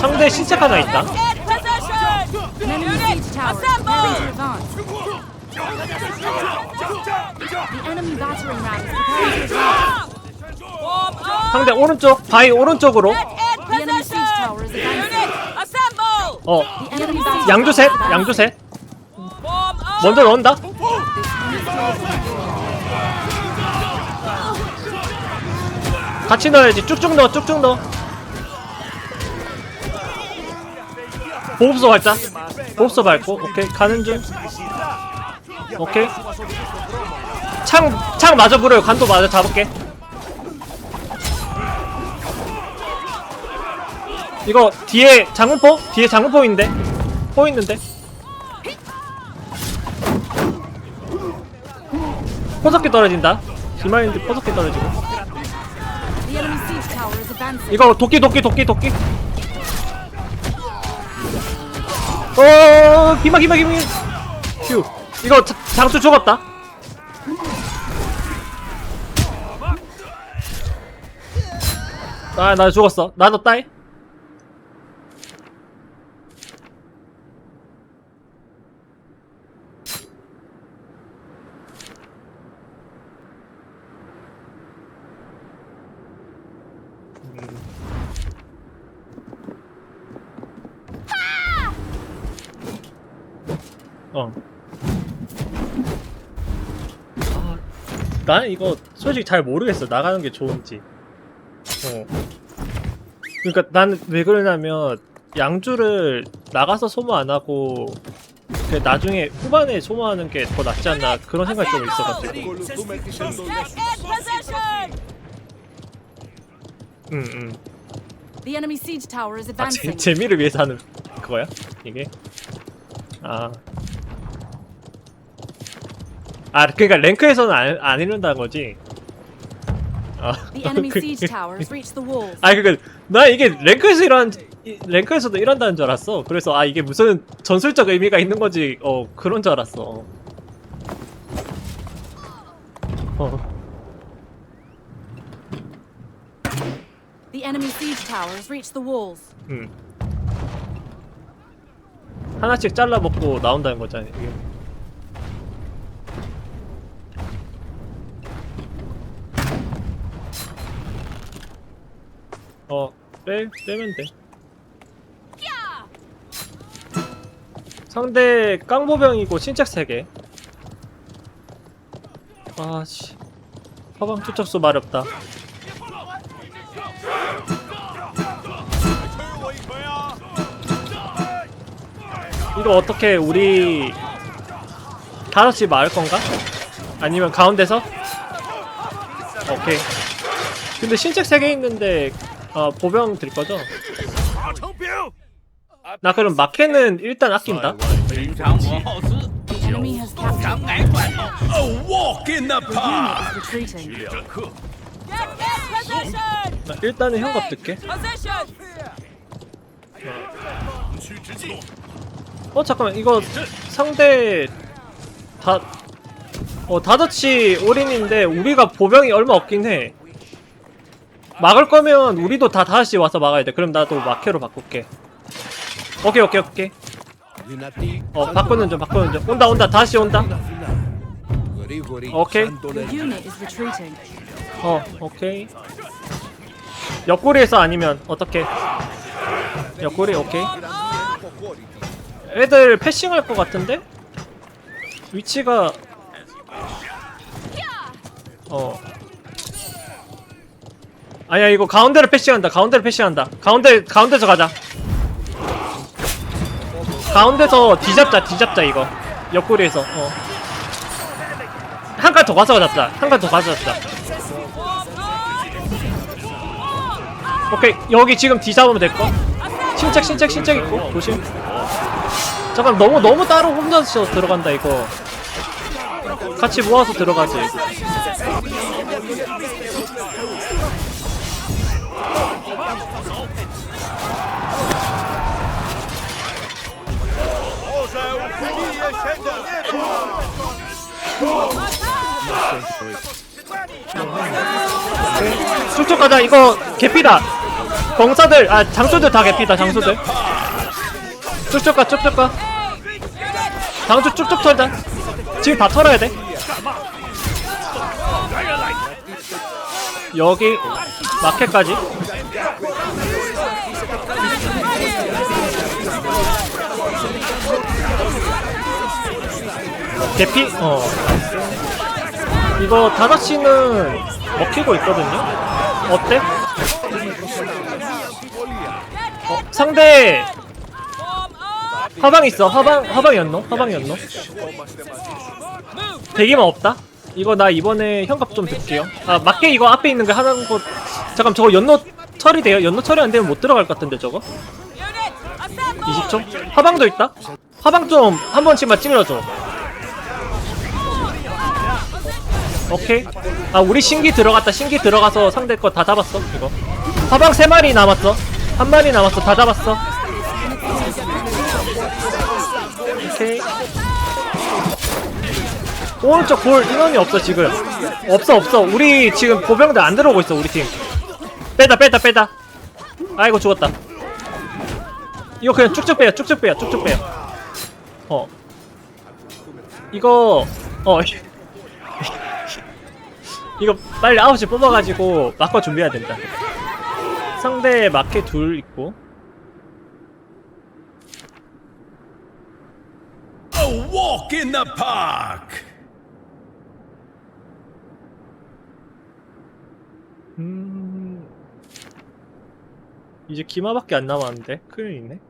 상대 신책 하나 있다. 상대 오른쪽 바위 오른쪽으로. 어 The enemy siege 양조 셋 양조 셋. Form up! 먼저 넣는다. 같이 넣어야지. 쭉쭉 넣어, 쭉쭉 넣어. 보급소 밟자. 보급소 밟고, 오케이. 가는 중. 오케이. 창, 창 맞아 부려요. 간도 맞아 잡을게. 이거 뒤에 장군포? 뒤에 장군포인데? 포 있는데? 포석기 떨어진다. 기마인드 포석기 떨어지고. 이거 도끼 도끼 도끼 도끼. 어 기마 기마 기마. 휴. 이거 자- 장수 죽었다. 아나 죽었어. 나도 따이. 어. 아, 나는 이거 솔직히 잘 모르겠어. 나가는 게 좋은지. 어. 그러니까 나는 왜 그러냐면 양주를 나가서 소모 안 하고 그 나중에 후반에 소모하는 게 더 낫지 않나 그런 생각이 좀 있어가지고. The enemy siege tower is 아 재, advancing. 재미를 위해서 하는 그거야? 이게? 아. 아 그러니까 랭크에서는 안, 안 이룬다는 거지. 아. The enemy 그- siege the walls. 아 그니까 나 이게 랭크에서 이런 이- 랭크에서도 이런다는 줄 알았어. 그래서 아 이게 무슨 전술적 의미가 있는 거지. 어 그런 줄 알았어. 어. The enemy siege tower has reached the walls. 음. 하나씩 잘라 먹고 나온다는 거잖아. 이게. 어, 빼 빼면 돼. 상대 깡보병이고 신책 3개. 아 씨. 화방 투척수 마렵다. 이거 어떻게 우리 다섯시 마을 건가? 아니면 가운데서? 오케이. 근데 신책 3개 있는데 아 보병 들 거죠? 나 그럼 마켓은 일단 아낀다. 일단은 형거 들게. 어 잠깐만 이거 상대 다. 어 다저치 올인인데 우리가 보병이 얼마 없긴 해. 막을 거면 우리도 다 다섯시 와서 막아야 돼. 그럼 나도 마케로 바꿀게. 오케이 오케이 오케이. 어 바꾸는 중 바꾸는 중. 온다 온다 다시 온다. 오케이. 어 오케이. 옆구리에서 아니면 어떻게? 옆구리 오케이. 애들 패싱할 것 같은데? 위치가 어 아니야 이거 가운데로 패싱한다. 가운데로 패싱한다. 가운데 가운데서 가자. 가운데서 뒤잡자 뒤잡자 이거. 옆구리에서 어 한 칸 더 가서 잡자. 한 칸 더 가서 잡자. 오케이 여기 지금 뒤 잡으면 될거? 신책 신책 신책 있고 조심. 잠깐 너무 너무 따로 혼자서 들어간다 이거. 같이 모아서 들어가지 쭉쭉 가자. 이거 개피다. 병사들 아 장수들 다 개피다 장수들. 쭉쭉 가 쭉쭉 가. 장수 쭉쭉 털자. 지금 다 털어야 돼. 여기 마켓까지. 개피? 어 이거 다다씨는 먹히고 있거든요 어때? 어, 상대. 화방 있어 화방 화방이었노? 화방이었노? 대기만 없다? 이거 나 이번에 현갑 좀 줄게요 아 맞게 이거 앞에 있는 거 하는 거 잠깐 저거 연노 처리돼요? 연노 처리 안 되면 못 들어갈 것 같은데 저거? Unit, assemble. 20초? 화방도 있다? 화방 좀 한 번씩만 찔러줘 오케이. 아 우리 신기 들어갔다. 신기 들어가서 상대 거 다 잡았어 이거. 화방 3마리 남았어. 한 마리 남았어. 다 잡았어. 오케이. 오른쪽 볼 인원이 없어 지금. 없어 없어. 우리 지금 보병들 안 들어오고 있어 우리 팀. 빼다 빼다 빼다. 아이고 죽었다. 이거 그냥 쭉쭉 빼요 쭉쭉 빼요 쭉쭉 빼요. 어. 이거 어 이거 빨리 9시 뽑아가지고 마커 준비해야 된다. 상대 마켓 둘 있고. A walk in the park. 음 이제 기마밖에 안 남았는데? 큰일이네.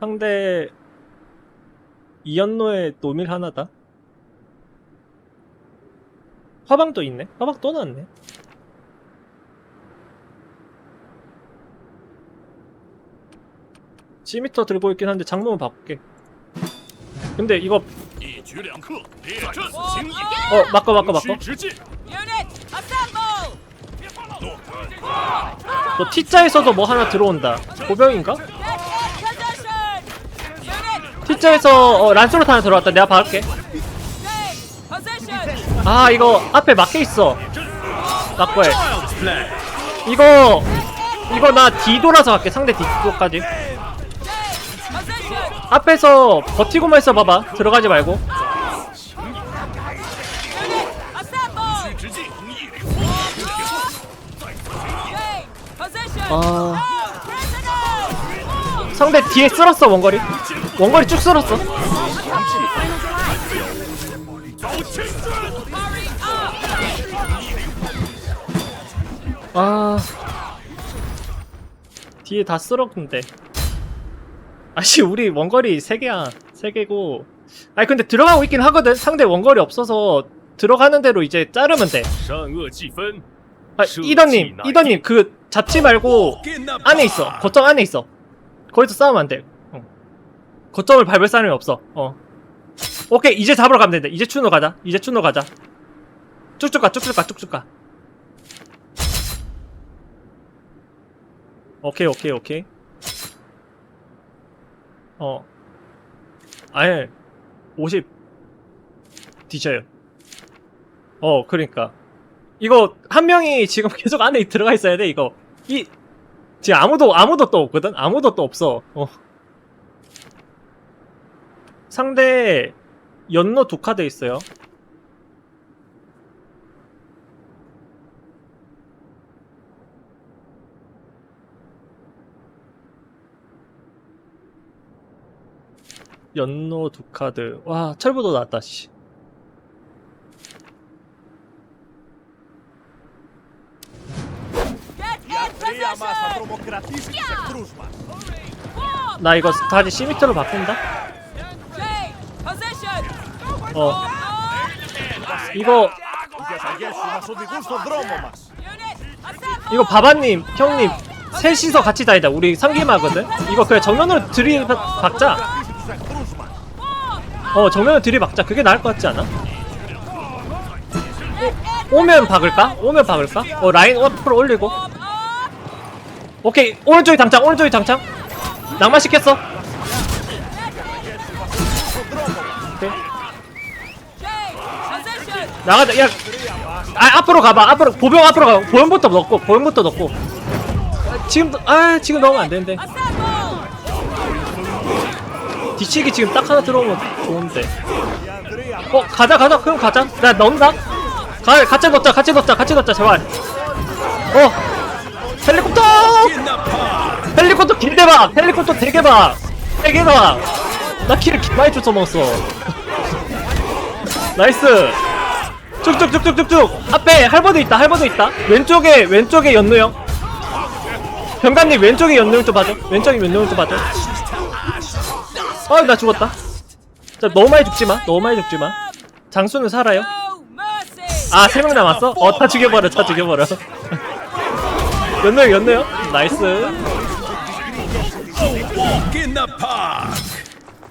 상대 이연노의 노밀 하나다 화방도 있네. 화방 또 나왔네. G미터 들고 있긴 한데 장모만 바꿀게. 근데 이거 어 바꿔 바꿔 바꿔. 너 T자에서도 뭐 하나 들어온다. 고병인가? T자에서 어, 란스로 하나 들어왔다. 내가 박을게. 아 이거 앞에 막혀있어. 낙고해. 이거 이거 나 뒤돌아서 갈게 상대 뒤쪽까지. 앞에서 버티고만 있어 봐봐. 들어가지 말고. 아. 상대 뒤에 쓸었어 원거리. 원거리 쭉 쓸었어. 아. 뒤에 다 쓸어 근데. 아씨 우리 원거리 3개야. 3개고. 아니 근데 들어가고 있긴 하거든. 상대 원거리 없어서 들어가는 대로 이제 자르면 돼. 아, 이더님 이더님 그 잡지 말고 안에 있어. 거점 안에 있어. 거기서 싸우면 안돼. 어. 거점을 밟을 사람이 없어. 어. 오케이 이제 잡으러 가면 된다. 이제 춘으로 가자. 이제 춘으로 가자. 쭉쭉 가 쭉쭉 가 쭉쭉 가. 오케이 오케이 오케이. 어. 아예 50 뒤져요 어 그러니까. 이거 한 명이 지금 계속 안에 들어가 있어야 돼 이거. 이 지금 아무도 아무도 또 없거든? 아무도 또 없어. 어. 상대 연노 두 카드 있어요 연노 두 카드 와 철부도 나왔다 씨. 나 이거 다시 시미터로 바꾼다. 어. 이거. 이거 바바님 형님 셋이서 같이 다니다 우리 상기마거든 이거 그냥 정면으로 들이 박자 어 정면으로 들이박자 그게 나을 것 같지 않아? 오, 오면 박을까? 오면 박을까? 어 라인 앞으로 올리고 Form up. 오케이 오른쪽이 당장 오른쪽이 당장. Position. 나가자 야 아 앞으로 가봐 앞으로 보병 앞으로 가 보병부터 넣고 보병부터 넣고 아, 지금 아 지금 넣으면 안 되는데! 뒤치기 지금 딱 하나 들어오면 좋은데. 어 가자 가자. 그럼 가자. 나 넣는다. 가 같이 넣자 같이 넣자 같이 넣자 제발. 어. 헬리콥터! 헬리콥터 길대박 헬리콥터 대개박 대개박 나 키를 많이 쫓아 먹었어. 나이스. 쭉쭉쭉쭉쭉쭉. 앞에 할버드 있다 할버드 있다. 왼쪽에 왼쪽에 연누형. 병관님 왼쪽에 연누형 좀 봐줘. 왼쪽에 연누형 좀 봐줘 아 나 죽었다. 자 너무 많이 죽지마. 너무 많이 죽지마. 장수는 살아요! 아 세 명 남았어? 어 다 죽여버려 다 죽여버려. 연누형 연누형. 나이스.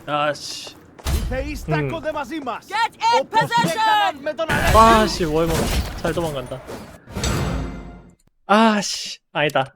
아씨. position! 아씨 월모 잘 도망간다. 아씨. 아니다